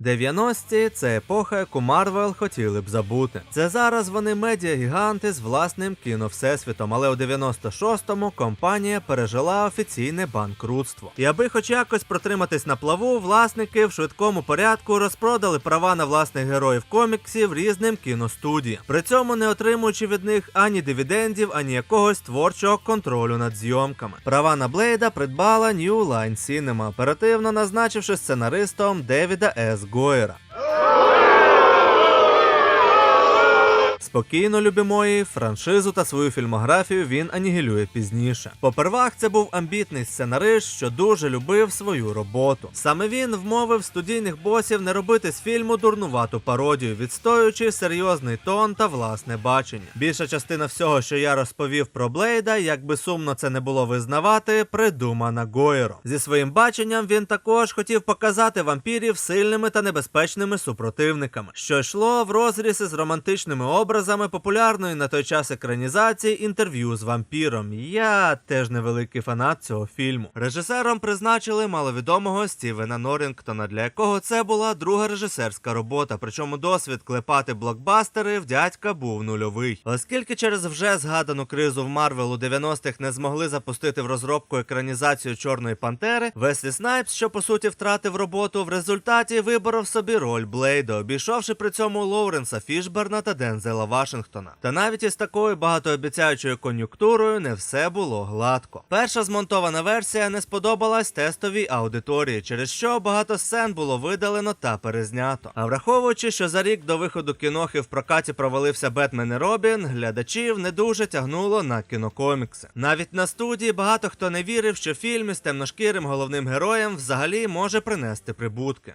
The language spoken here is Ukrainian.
90-ті – це епоха, яку Марвел хотіли б забути. Це зараз вони медіагіганти з власним кіновсесвітом, але у 96-му компанія пережила офіційне банкрутство. І аби хоч якось протриматись на плаву, власники в швидкому порядку розпродали права на власних героїв коміксів різним кіностудіям, при цьому не отримуючи від них ані дивідендів, ані якогось творчого контролю над зйомками. Права на Блейда придбала New Line Cinema, оперативно назначивши сценаристом Девіда С. goira. Спокійно, любі мої, франшизу та свою фільмографію він анігілює пізніше. Попервах це був амбітний сценарист, що дуже любив свою роботу. Саме він вмовив студійних босів не робити з фільму дурнувату пародію, відстоюючи серйозний тон та власне бачення. Більша частина всього, що я розповів про Блейда, як би сумно це не було визнавати, придумана Гойером. Зі своїм баченням він також хотів показати вампірів сильними та небезпечними супротивниками, що йшло в розріз із романтичними образами популярної на той час екранізації інтерв'ю з вампіром. Я теж невеликий фанат цього фільму. Режисером призначили маловідомого Стівена Норрінгтона, для якого це була друга режисерська робота. Причому досвід клепати блокбастери в дядька був нульовий. Оскільки через вже згадану кризу в Марвел у 90-х не змогли запустити в розробку екранізацію Чорної Пантери, Веслі Снайпс, що по суті втратив роботу, в результаті виборов собі роль Блейда, обійшовши при цьому Лоуренса Фішберна та Дензела Вашингтона. Та навіть із такою багатообіцяючою кон'юнктурою не все було гладко. Перша змонтована версія не сподобалась тестовій аудиторії, через що багато сцен було видалено та перезнято. А враховуючи, що за рік до виходу кінохи в прокаті провалився Бетмен і Робін, глядачів не дуже тягнуло на кінокомікси. Навіть на студії багато хто не вірив, що фільм із темношкірим головним героєм взагалі може принести прибутки.